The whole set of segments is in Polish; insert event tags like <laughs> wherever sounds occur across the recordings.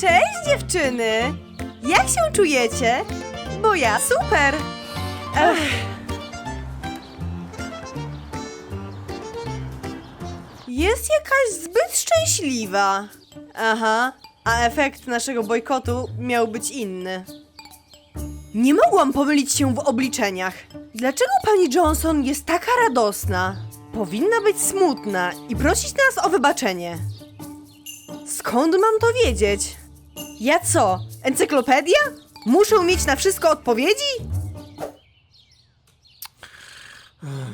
Cześć dziewczyny! Jak się czujecie? Bo ja super! Ech. Jest jakaś zbyt szczęśliwa. Aha, a efekt naszego bojkotu miał być inny. Nie mogłam pomylić się w obliczeniach. Dlaczego pani Johnson jest taka radosna? Powinna być smutna i prosić nas o wybaczenie. Skąd mam to wiedzieć? Ja co? Encyklopedia? Muszę mieć na wszystko odpowiedzi?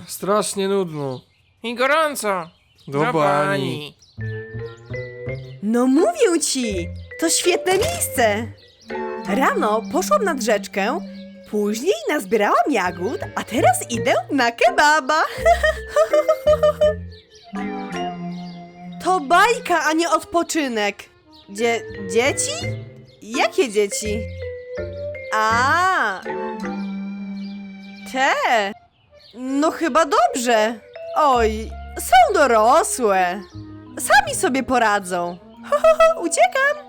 Strasznie nudno. I gorąco. Do bani. No mówię ci, to świetne miejsce. Rano poszłam nad rzeczkę, później nazbierałam jagód, a teraz idę na kebaba. <laughs> To bajka, a nie odpoczynek. Dzie dzieci? Jakie dzieci? A, te. No chyba dobrze. Oj, są dorosłe. Sami sobie poradzą. Ho, ho, ho, uciekam.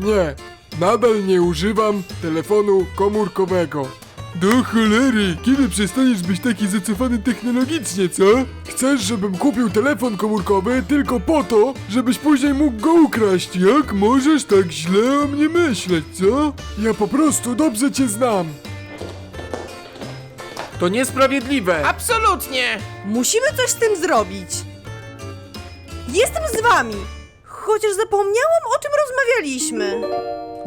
Nie, nadal nie używam telefonu komórkowego. Do cholery, kiedy przestaniesz być taki zacofany technologicznie, co? Chcesz, żebym kupił telefon komórkowy tylko po to, żebyś później mógł go ukraść. Jak możesz tak źle o mnie myśleć, co? Ja po prostu dobrze cię znam. To niesprawiedliwe. Absolutnie. Musimy coś z tym zrobić. Jestem z wami. Chociaż zapomniałam, o rozmawialiśmy.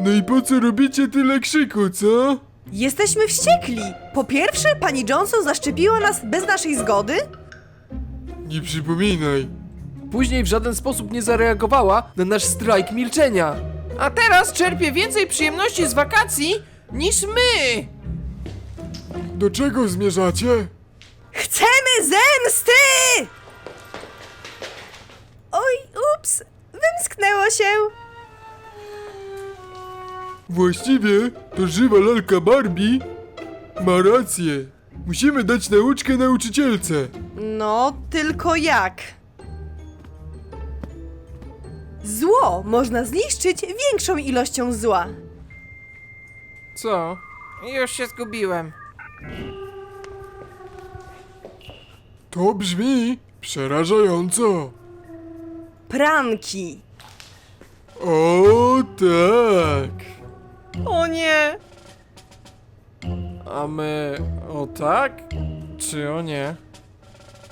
No i po co robicie tyle krzyku, co? Jesteśmy wściekli. Po pierwsze, pani Johnson zaszczepiła nas bez naszej zgody. Nie przypominaj. Później w żaden sposób nie zareagowała na nasz strajk milczenia. A teraz czerpię więcej przyjemności z wakacji niż my. Do czego zmierzacie? Chcemy zemsty! Oj, ups, wymsknęło się. Właściwie to żywa lalka Barbie ma rację. Musimy dać nauczkę nauczycielce. No, tylko jak? Zło można zniszczyć większą ilością zła. Co? Już się zgubiłem. To brzmi przerażająco. Pranki. O tak. O nie! A my o tak? Czy o nie?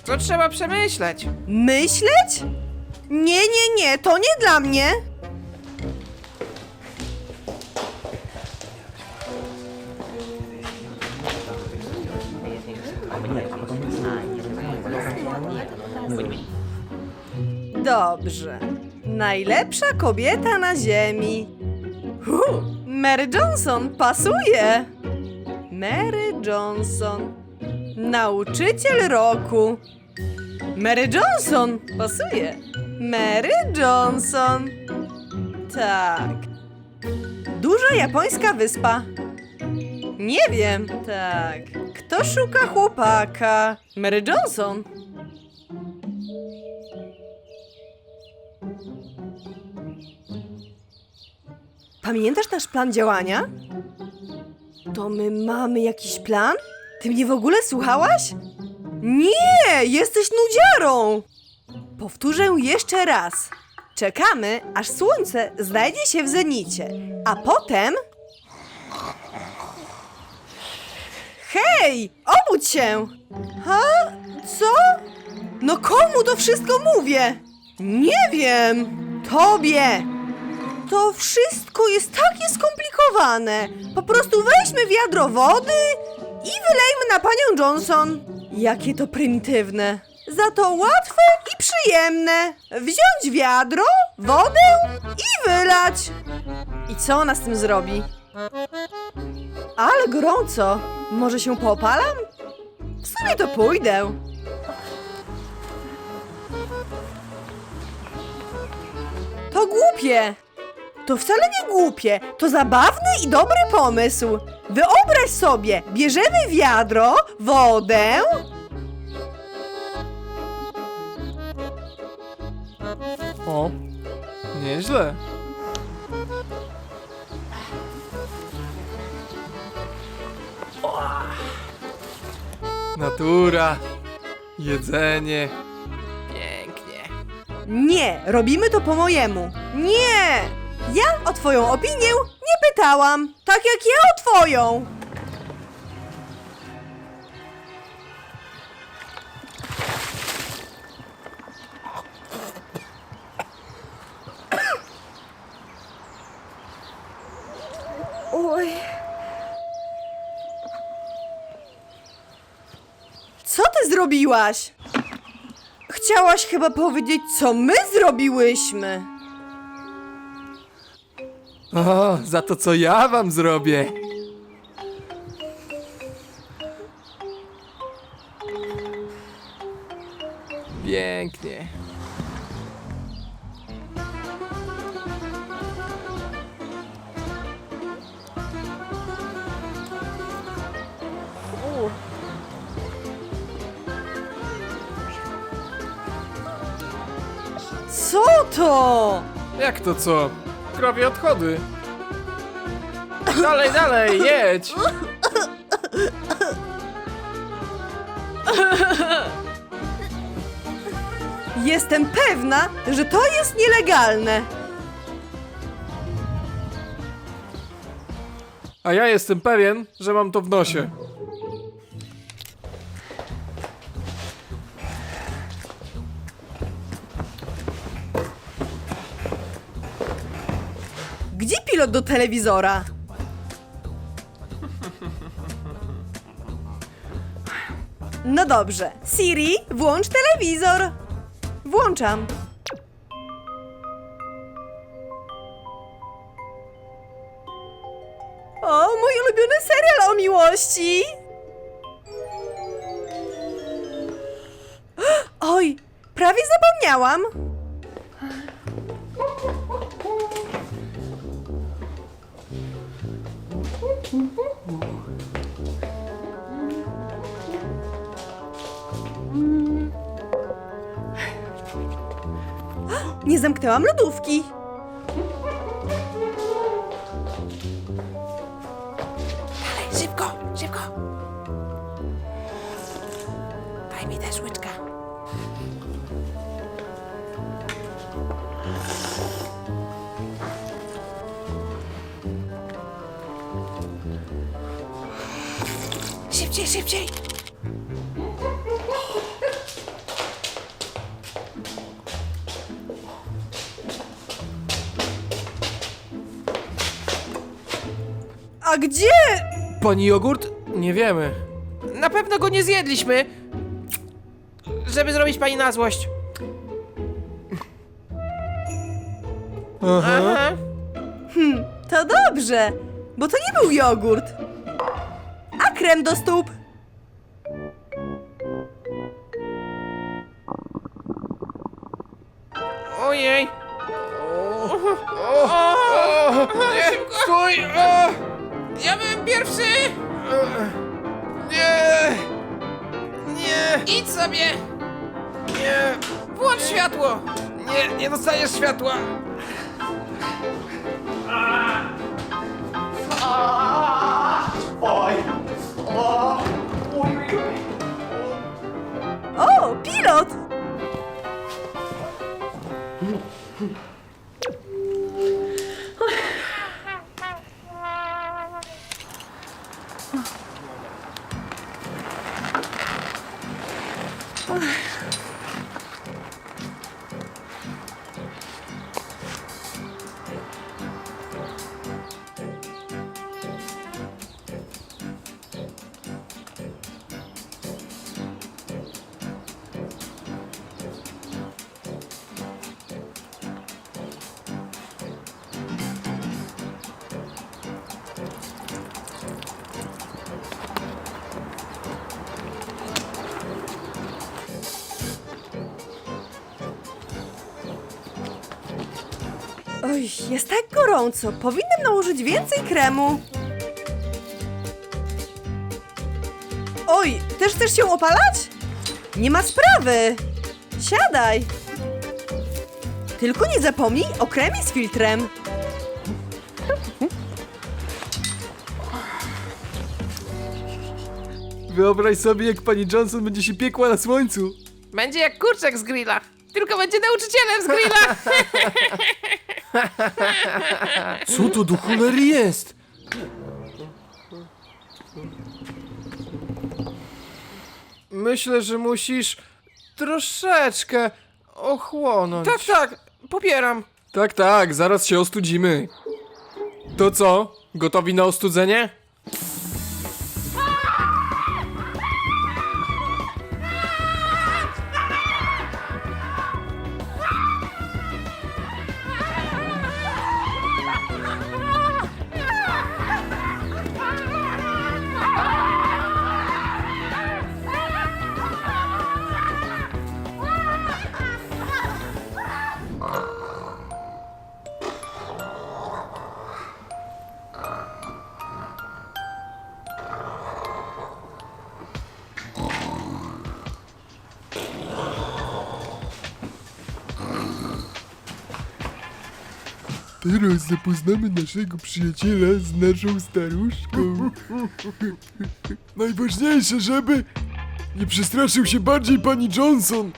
To trzeba przemyśleć. Myśleć? Nie, nie, nie, to nie dla mnie. Dobrze. Najlepsza kobieta na ziemi. Hu, Mary Johnson pasuje. Mary Johnson. Nauczyciel roku. Mary Johnson! Pasuje. Mary Johnson. Tak. Duża japońska wyspa. Nie wiem. Tak. Kto szuka chłopaka? Mary Johnson. Pamiętasz nasz plan działania? To my mamy jakiś plan? Ty mnie w ogóle słuchałaś? Nie, jesteś nudziarą! Powtórzę jeszcze raz. Czekamy, aż słońce znajdzie się w zenicie, a potem. Hej! Obudź się! Ha? Co? No komu to wszystko mówię? Nie wiem! Tobie! To wszystko jest takie skomplikowane. Po prostu weźmy wiadro wody i wylejmy na panią Johnson. Jakie to prymitywne. Za to łatwe i przyjemne. Wziąć wiadro, wodę i wylać. I co ona z tym zrobi? Ale gorąco. Może się popalam? W sumie to pójdę. To głupie. To wcale nie głupie, to zabawny i dobry pomysł. Wyobraź sobie, bierzemy wiadro, wodę, O, nieźle. Natura, jedzenie. Pięknie. Nie, robimy to po mojemu. Nie! Ja o twoją opinię nie pytałam, tak jak ja o twoją. Oj. Co ty zrobiłaś? Chciałaś chyba powiedzieć, co my zrobiłyśmy. O, za to co ja wam zrobię. Pięknie. Co to? Jak to co? Krowie odchody. Dalej, dalej, jedź! Jestem pewna, że to jest nielegalne. A ja jestem pewien, że mam to w nosie. Pilot do telewizora? No dobrze. Siri, włącz telewizor. Włączam. O, mój ulubiony serial o miłości. <gasps> Oj, prawie zapomniałam. Nie zamknęłam lodówki. Szybko, szybko. Daj mi też łyczka. Szybciej, szybciej. A gdzie? Pani jogurt? Nie wiemy. Na pewno go nie zjedliśmy. Żeby zrobić pani na złość. Aha. Aha. To dobrze, bo to nie był jogurt. Krem do stóp? Ojej. O, nie, stój! O, ja byłem pierwszy! Nie! Nie! Idź sobie! Nie! Włącz światło! Nie, nie dostajesz światła! Pilot! Oj, jest tak gorąco. Powinnam nałożyć więcej kremu. Oj, też chcesz się opalać? Nie ma sprawy. Siadaj. Tylko nie zapomnij o kremie z filtrem. Wyobraź sobie, jak pani Johnson będzie się piekła na słońcu. Będzie jak kurczak z grilla. Tylko będzie nauczycielem z grilla. <laughs> Co to do cholery jest? Myślę, że musisz troszeczkę ochłonąć. tak, tak, popieram. Tak, tak, zaraz się ostudzimy. To co? Gotowi na ostudzenie? Teraz zapoznamy naszego przyjaciela z naszą staruszką. <laughs> Najważniejsze, żeby nie przestraszył się bardziej pani Johnson.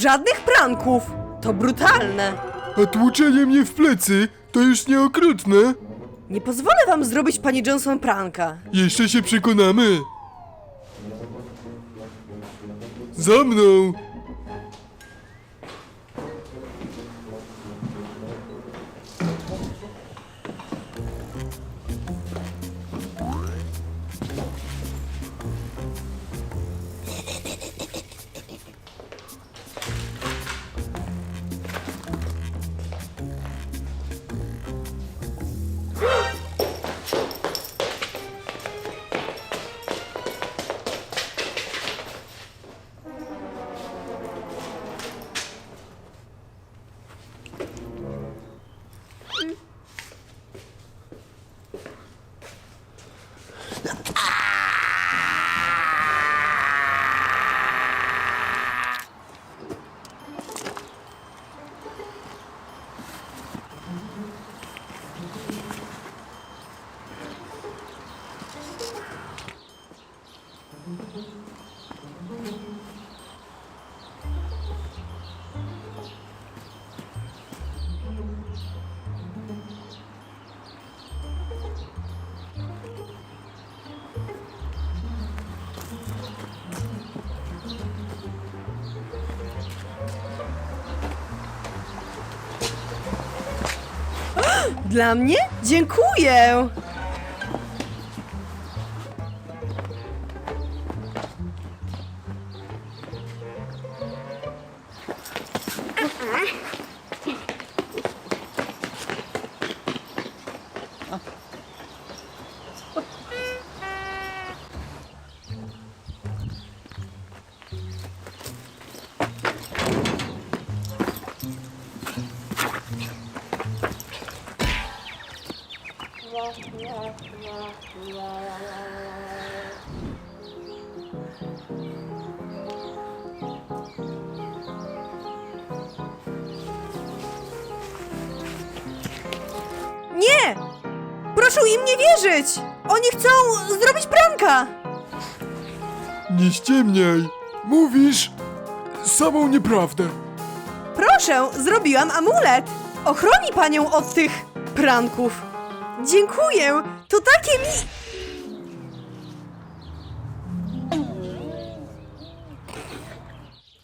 Żadnych pranków. To brutalne. A tłuczenie mnie w plecy to już nie okrutne. Nie pozwolę wam zrobić pani Johnson pranka. Jeszcze się przekonamy. Za mną! Dla mnie? Dziękuję. Nie! Proszę im nie wierzyć! Oni chcą zrobić pranka! Nie ściemniaj. Mówisz samą nieprawdę. Proszę, zrobiłam amulet! Ochroni panią od tych pranków! Dziękuję! To takie mi...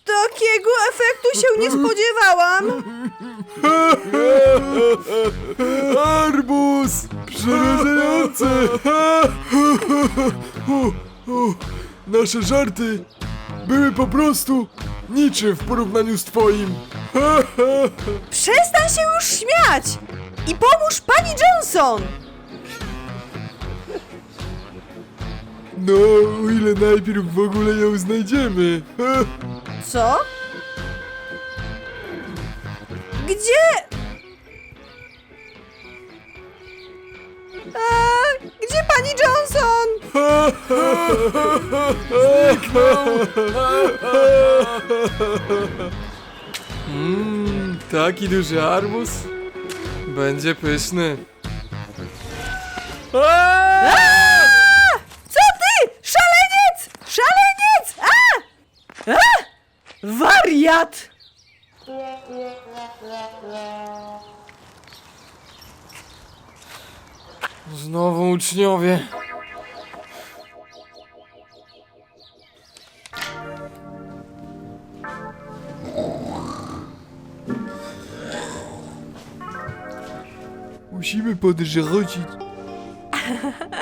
Takiego efektu się nie spodziewałam! <laughs> Arbus! O, nasze żarty były po prostu niczym w porównaniu z twoim. Przestań się już śmiać! I pomóż pani Johnson! No, o ile najpierw w ogóle ją znajdziemy. Co? Gdzie? A, gdzie pani Johnson? Mmm, taki duży arbuz. Będzie pyszny. Aaaa! A! Co ty? Szaleniec! Szaleniec! A! A! Wariat! Znowu uczniowie. Musimy podrzucić. <laughs>